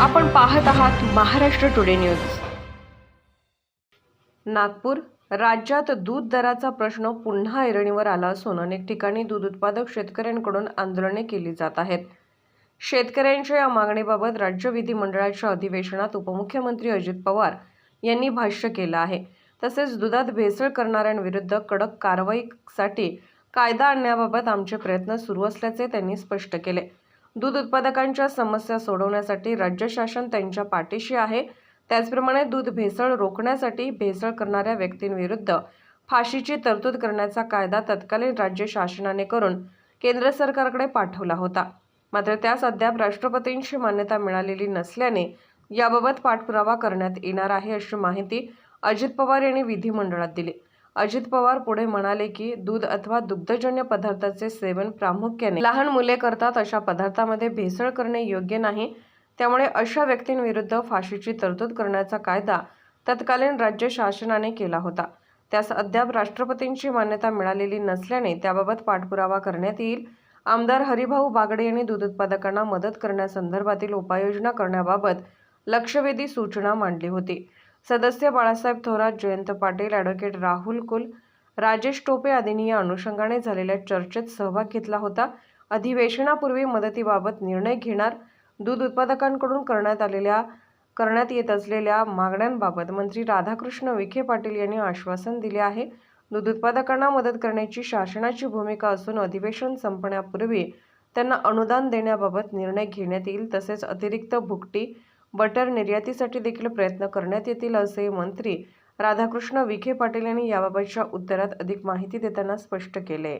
आपण पाहत आहात महाराष्ट्र टुडे न्यूज नागपूर राज्यात दूध दराचा प्रश्न पुन्हा ऐरणीवर आला असून अनेक ठिकाणी दूध उत्पादक शेतकऱ्यांकडून आंदोलने केली जात आहेत. शेतकऱ्यांच्या या मागणीबाबत राज्य विधिमंडळाच्या अधिवेशनात उपमुख्यमंत्री अजित पवार यांनी भाष्य केलं आहे. तसेच दुधात भेसळ करणाऱ्यांविरुद्ध कडक कारवाईसाठी कायदा आणण्याबाबत आमचे प्रयत्न सुरू असल्याचे त्यांनी स्पष्ट केले. दूध उत्पादकांच्या समस्या सोडवण्यासाठी राज्य शासन त्यांच्या पाठीशी आहे. त्याचप्रमाणे दूध भेसळ रोखण्यासाठी भेसळ करणाऱ्या व्यक्तींविरुद्ध फाशीची तरतूद करण्याचा कायदा तत्कालीन राज्य शासनाने करून केंद्र सरकारकडे पाठवला होता. मात्र त्यास अद्याप राष्ट्रपतींची मान्यता मिळालेली नसल्याने याबाबत पाठपुरावा करण्यात येणार आहे अशी माहिती अजित पवार यांनी विधिमंडळात दिली. अजित पवार पुढे म्हणाले की दूध अथवा दुग्धजन्य पदार्थाचे सेवन प्रामुख्याने लहान मुले करतात अशा पदार्थामध्ये भेसळ करणे योग्य नाही. त्यामुळे अशा व्यक्तींविरुद्ध फाशीची तरतूद करण्याचा कायदा तत्कालीन राज्य शासनाने केला होता. त्यास अद्याप राष्ट्रपतींची मान्यता मिळालेली नसल्याने त्याबाबत पाठपुरावा करण्यात येईल. आमदार हरिभाऊ बागडे यांनी दूध उत्पादकांना मदत करण्यासंदर्भातील उपाययोजना करण्याबाबत लक्षवेधी सूचना मांडली होती. सदस्य बाळासाहेब थोरात जयंत पाटील ॲडव्होकेट राहुल कुल राजेश टोपे आदींनी या अनुषंगाने झालेल्या चर्चेत सहभाग घेतला होता. अधिवेशनापूर्वी मदतीबाबत निर्णय घेणार दूध उत्पादकांकडून करण्यात आलेल्या करण्यात येत असलेल्या मागण्यांबाबत मंत्री राधाकृष्ण विखे पाटील यांनी आश्वासन दिले आहे. दूध उत्पादकांना मदत करण्याची शासनाची भूमिका असून अधिवेशन संपण्यापूर्वी त्यांना अनुदान देण्याबाबत निर्णय घेण्यात येईल तसेच अतिरिक्त भुकटी बटर निर्यातीसाठी देखील प्रयत्न करण्यात येतील असे मंत्री राधाकृष्ण विखे पाटील यांनी याबाबतच्या उत्तरात अधिक माहिती देताना स्पष्ट केले.